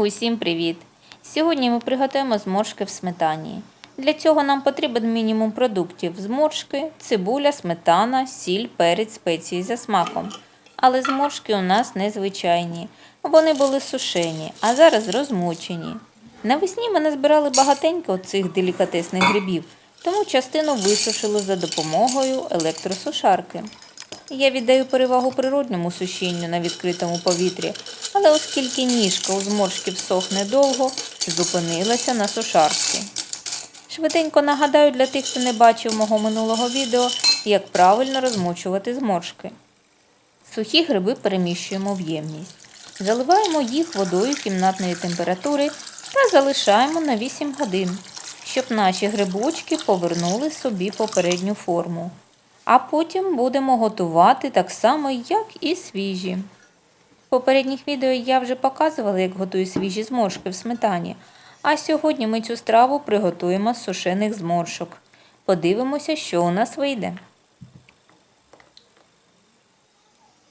Усім привіт! Сьогодні ми приготуємо зморшки в сметані. Для цього нам потрібен мінімум продуктів: зморшки, цибуля, сметана, сіль, перець, спеції за смаком. Але зморшки у нас незвичайні. Вони були сушені, а зараз розмочені. Навесні ми назбирали багатенько цих делікатесних грибів, тому частину висушили за допомогою електросушарки. Я віддаю перевагу природньому сушінню на відкритому повітрі, але оскільки ніжка у зморшків сохне довго, зупинилася на сушарці. Швиденько нагадаю для тих, хто не бачив мого минулого відео, як правильно розмочувати зморшки. Сухі гриби переміщуємо в ємність. Заливаємо їх водою кімнатної температури та залишаємо на 8 годин, щоб наші грибочки повернули собі попередню форму. А потім будемо готувати так само, як і свіжі. В попередніх відео я вже показувала, як готую свіжі зморшки в сметані. А сьогодні ми цю страву приготуємо з сушених зморшок. Подивимося, що у нас вийде.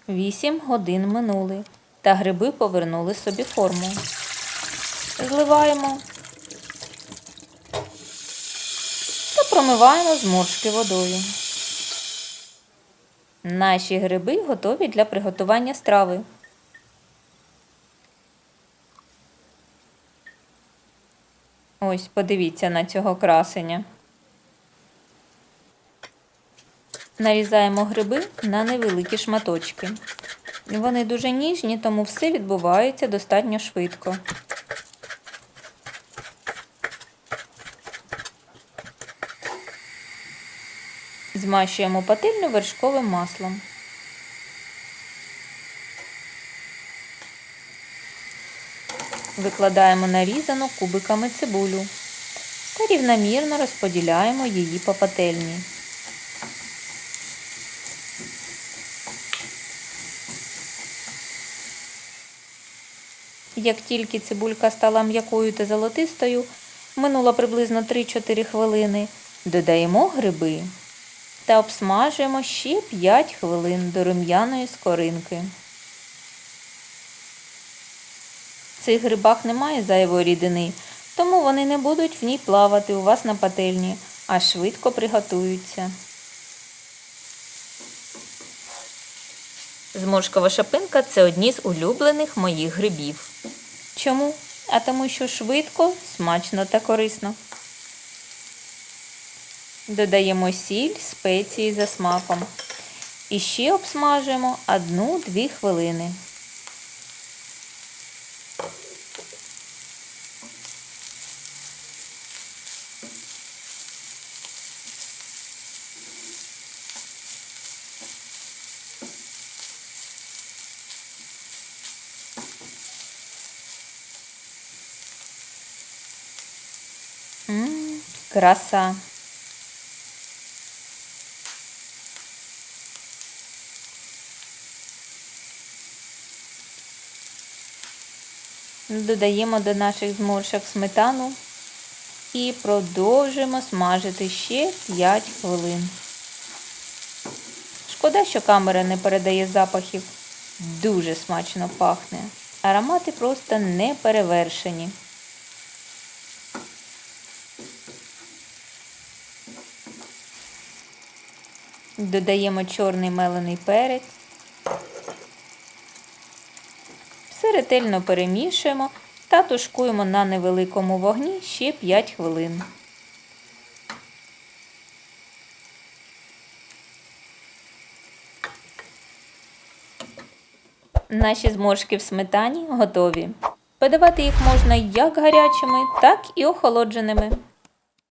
8 годин минули, та гриби повернули собі форму. Зливаємо та промиваємо зморшки водою. Наші гриби готові для приготування страви. Ось, подивіться на цього красення. Нарізаємо гриби на невеликі шматочки. Вони дуже ніжні, тому все відбувається достатньо швидко. Змащуємо пательню вершковим маслом. Викладаємо нарізану кубиками цибулю та рівномірно розподіляємо її по пательні. Як тільки цибулька стала м'якою та золотистою, минуло приблизно 3-4 хвилини, додаємо гриби та обсмажуємо ще 5 хвилин до рум'яної скоринки. В цих грибах немає зайвої рідини, тому вони не будуть в ній плавати у вас на пательні, а швидко приготуються. Зморшкова шапинка це одні з улюблених моїх грибів. Чому? А тому, що швидко, смачно та корисно. Додаємо сіль, спеції за смаком. І ще обсмажуємо 1-2 хвилини. Краса. Додаємо до наших зморшок сметану і продовжуємо смажити ще 5 хвилин. Шкода, що камера не передає запахів. Дуже смачно пахне. Аромати просто не перевершені. Додаємо чорний мелений перець. Все ретельно перемішуємо та тушкуємо на невеликому вогні ще 5 хвилин. Наші зморшки в сметані готові. Подавати їх можна як гарячими, так і охолодженими.